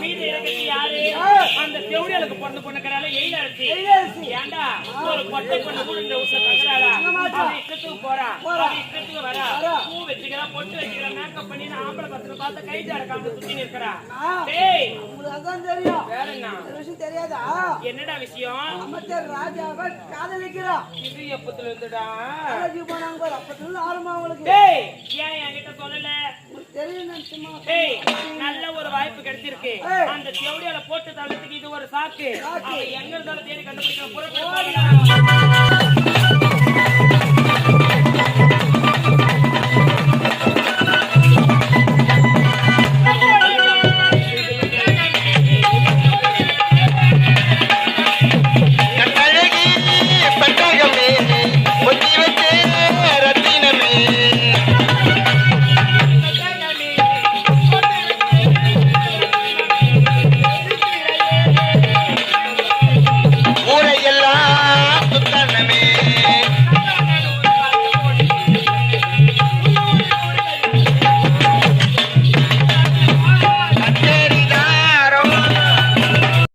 மீதி யாரு. அந்த செவிலியலுக்கு பொண்ணு பொண்ணுக்கிறால எயிலரிசி. ஏண்டா? ஒரு கொட்டை பொண்ணு கூட இந்த தங்குறாளா? இஷ்டத்துக்கு போறா. இஷ்டத்துக்கு வரா. பூ வச்சுக்கிறா பொட்டு வச்சுக்கிறா மேக்கப் பண்ணி ஆம்பளை பசங்க பார்த்து கை அடக்காம சுத்தி நிற்கிறா. ஆ. டேய். உங்களுக்கு அதான் தெரியும். வேற என்ன? விஷயம் தெரியாதா? என்னடா விஷயம்? அமைச்சர் ராஜாவை காதலிக்கிறான் இது எப்பத்துல இருந்துடா? போனாங்க அப்பத்துல ஆரம்பம் அவங்களுக்கு. டேய் ஏன் என்கிட்ட சொல்லல உங்களுக்கு தெரியும் நினைச்சுமா டேய் நல்ல ஒரு வாய்ப்பு கிடைச்சிருக்கு. அந்த செவடியால போட்டு தள்ளத்துக்கு இது ஒரு சாக்கு. எங்க இருந்தாலும் தேடி கண்டுபிடிக்கிற புறப்பட்டு